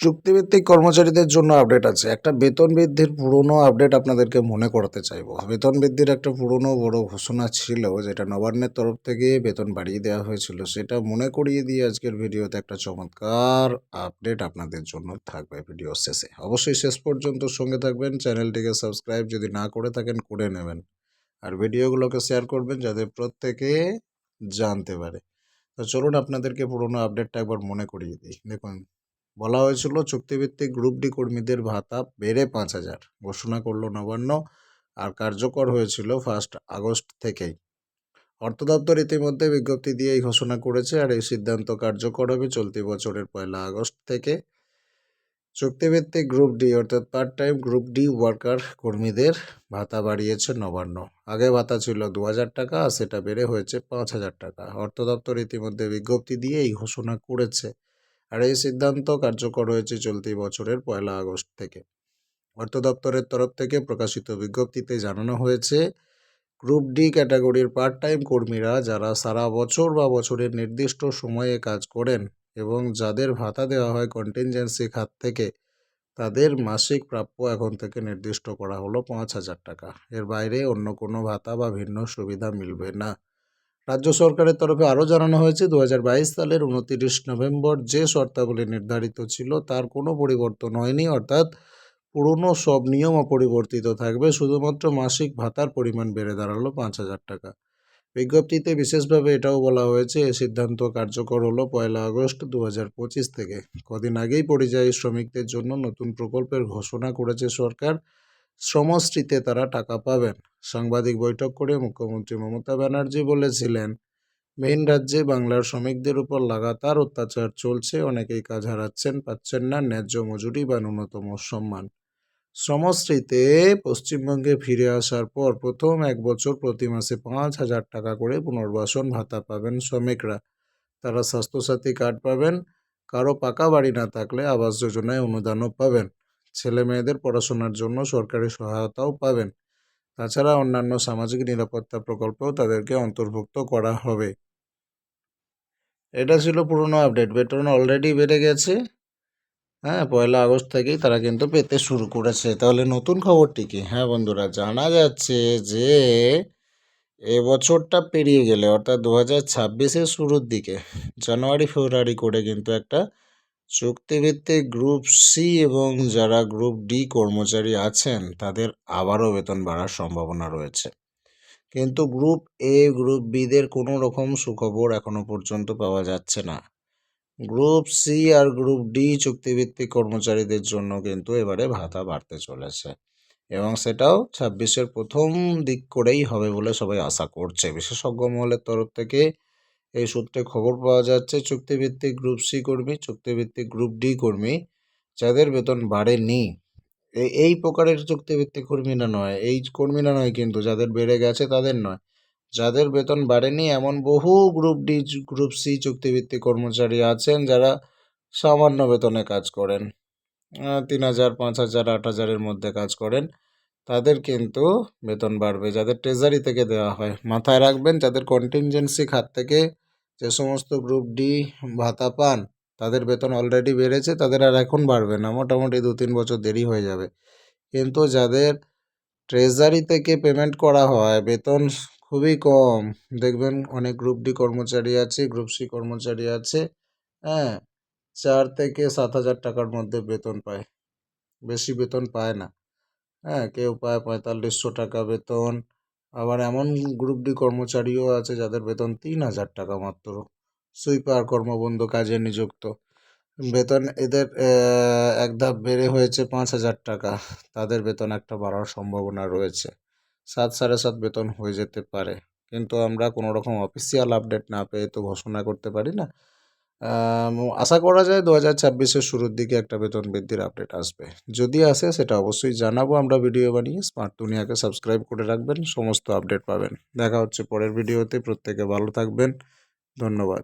চুক্তিভিত্তিক কর্মচারীদের জন্য আপডেট আছে। একটা বেতন বৃদ্ধির পুরনো আপডেট আপনাদেরকে মনে করাতে চাইব। বেতন বৃদ্ধির একটা পুরনো বড় ঘোষণা ছিল যেটা নবান্নের তরফ থেকে বেতন বাড়িয়ে দেওয়া হয়েছিল। সেটা মনে করিয়ে দিয়ে আজকের ভিডিওতে একটা চমৎকার আপডেট আপনাদের জন্য থাকবে ভিডিও শেষে। অবশ্যই শেষ পর্যন্ত সঙ্গে থাকবেন। চ্যানেলটিকে সাবস্ক্রাইব যদি না করে থাকেন, করে নেবেন। আর ভিডিওগুলোকে শেয়ার করবেন যাতে প্রত্যেকে জানতে পারে। তো চলুন আপনাদেরকে পুরনো আপডেটটা একবার মনে করিয়ে দিই। দেখুন বলা হয়েছিল, চুক্তিভিত্তিক গ্রুপ ডি কর্মীদের ভাতা বেড়ে পাঁচ হাজার। ঘোষণা করল নবান্ন আর কার্যকর হয়েছিল ফার্স্ট আগস্ট থেকেই। অর্থ দপ্তর ইতিমধ্যে বিজ্ঞপ্তি দিয়ে এই ঘোষণা করেছে, আর এই সিদ্ধান্ত কার্যকর হবে চলতি বছরের পয়লা আগস্ট থেকে। চুক্তিভিত্তিক গ্রুপ ডি অর্থাৎ part time group D worker কর্মীদের ভাতা বাড়িয়েছে নবান্ন। আগে ভাতা ছিল দু হাজার টাকা, আর সেটা বেড়ে হয়েছে পাঁচ হাজার টাকা। অর্থ দপ্তর ইতিমধ্যে বিজ্ঞপ্তি দিয়ে এই ঘোষণা করেছে। আর এই সিদ্ধান্ত কার্যকর হয়েছে চলতি বছরের পয়লা আগস্ট থেকে। অর্থ দপ্তরের তরফ থেকে প্রকাশিত বিজ্ঞপ্তিতে জানানো হয়েছে, গ্রুপ ডি ক্যাটাগরির পার্ট টাইম কর্মীরা যারা সারা বছর বা বছরের নির্দিষ্ট সময়ে কাজ করেন এবং যাদের ভাতা দেওয়া হয় কন্টিনজেন্সি খাত থেকে, তাদের মাসিক প্রাপ্য এখন থেকে নির্দিষ্ট করা হলো পাঁচ হাজার টাকা। এর বাইরে অন্য কোনো ভাতা বা ভিন্ন সুবিধা মিলবে না। রাজ্য সরকারের তরফে আরও জানানো হয়েছে দু হাজার বাইশ সালের উনতিরিশ নভেম্বর যে শর্তাবলী নির্ধারিত ছিল তার কোনো পরিবর্তন হয়নি, অর্থাৎ পুরনো সব নিয়ম অপরিবর্তিত থাকবে, শুধুমাত্র মাসিক ভাতার পরিমাণ বেড়ে দাঁড়াল পাঁচ হাজার টাকা। বিজ্ঞপ্তিতে বিশেষভাবে এটাও বলা হয়েছে, এ সিদ্ধান্ত কার্যকর হলো পয়লা আগস্ট দু থেকে। কদিন আগেই পরিযায়ী শ্রমিকদের জন্য নতুন প্রকল্পের ঘোষণা করেছে সরকার। শ্রমশ্রীতে তারা টাকা পাবেন। সাংবাদিক বৈঠক করে মুখ্যমন্ত্রী মমতা ব্যানার্জি বলেছিলেন, মেইন রাজ্যে বাংলার শ্রমিকদের উপর লাগাতার অত্যাচার চলছে, অনেকেই কাজ হারাচ্ছেন, পাচ্ছেন না, ন্যায্য মজুরি বা ন্যূনতম সম্মান। শ্রমশ্রীতে পশ্চিমবঙ্গে ফিরে আসার পর প্রথম এক বছর প্রতি মাসে পাঁচ হাজার টাকা করে পুনর্বাসন ভাতা পাবেন শ্রমিকরা। তারা স্বাস্থ্যসাথী কার্ড পাবেন, কারও পাকা বাড়ি না থাকলে আবাস যোজনায় অনুদানও পাবেন। ছেলে মেয়েদের পড়াশোনার জন্য সরকারি সহায়তাও পাবেন। তাছাড়া অন্যান্য সামাজিক নিরাপত্তা প্রকল্পেও তাদেরকে অন্তর্ভুক্ত করা হবে। এটা ছিল পুরনো আপডেট। বেতন অলরেডি বেড়ে গেছে। হ্যাঁ পয়লা আগস্ট থেকেই তারা কিন্তু পেতে শুরু করেছে। তাহলে নতুন খবরটি কি? হ্যাঁ বন্ধুরা, জানা যাচ্ছে যে এবছরটা পেরিয়ে গেলে, অর্থাৎ দু হাজার ছাব্বিশের শুরুর দিকে জানুয়ারি ফেব্রুয়ারি করে কিন্তু একটা চুক্তিভিত্তিক গ্রুপ সি এবং যারা গ্রুপ ডি কর্মচারী আছেন, তাদের আবারও বেতন বাড়ার সম্ভাবনা রয়েছে। কিন্তু গ্রুপ এ, গ্রুপ বিদের কোনো রকম সুখবর এখনও পর্যন্ত পাওয়া যাচ্ছে না। গ্রুপ সি আর গ্রুপ ডি চুক্তিভিত্তিক কর্মচারীদের জন্য কিন্তু এবারে ভাতা বাড়তে চলেছে এবং সেটাও ছাব্বিশের প্রথম দিক করেই হবে বলে সবাই আশা করছে। বিশেষজ্ঞ মহলের তরফ থেকে এই সূত্রে খবর পাওয়া যাচ্ছে, চুক্তিভিত্তিক গ্রুপ সি কর্মী, চুক্তিভিত্তিক গ্রুপ ডি কর্মী, যাদের বেতন বাড়েনি। এই প্রকারের চুক্তিভিত্তিক কর্মীরা নয়, এই কর্মীরা নয় কিন্তু, যাদের বেড়ে গেছে তাদের নয়। যাদের বেতন বাড়েনি, এমন বহু গ্রুপ ডি গ্রুপ সি চুক্তিভিত্তিক কর্মচারী আছেন যারা সামান্য বেতনে কাজ করেন। তিন হাজার, পাঁচ হাজার, আট হাজারের মধ্যে কাজ করেন। তাদের কিন্তু বেতন বাড়বে, যাদের ট্রেজারি থেকে দেওয়া হয়। মাথায় রাখবেন, যাদের কন্টিনজেন্সি খাত থেকে যে সমস্ত গ্রুপ ডি ভাতা পান, তাদের বেতন অলরেডি বেড়েছে, তাদের আর এখন বাড়বে না। মোটামুটি দু তিন বছর দেরি হয়ে যাবে। কিন্তু যাদের ট্রেজারি থেকে পেমেন্ট করা হয়, বেতন খুবই কম। দেখবেন অনেক গ্রুপ ডি কর্মচারী আছে গ্রুপ সি কর্মচারী আছে হ্যাঁ চার থেকে সাত হাজার টাকার মধ্যে বেতন পায়। বেশি বেতন পায় না। হ্যাঁ কেউ পায় পঁয়তাল্লিশশো টাকা বেতন। আবার এমন গ্রুপ ডি কর্মচারীও আছে যাদের বেতন তিন হাজার টাকা মাত্র। সুইপার, কর্মবন্ধ, কাজে নিযুক্ত। বেতন এদের এক ধাপ বেড়ে হয়েছে পাঁচ হাজার টাকা। তাদের বেতন একটা বাড়ার সম্ভাবনা রয়েছে। সাত সাড়ে সাত বেতন হয়ে যেতে পারে। কিন্তু আমরা কোনো রকম অফিসিয়াল আপডেট না পেয়ে তো ঘোষণা করতে পারি না। আশা করা যায় দু হাজার ছাব্বিশের শুরুর দিকে একটা বেতন বৃদ্ধির আপডেট আসবে। যদি আসে, সেটা অবশ্যই জানাব। আমরা ভিডিও বানিয়ে স্মার্ট দুনিয়াকে সাবস্ক্রাইব করে রাখবেন, সমস্ত আপডেট পাবেন। দেখা হচ্ছে পরের ভিডিওতে প্রত্যেকে ভালো থাকবেন। ধন্যবাদ।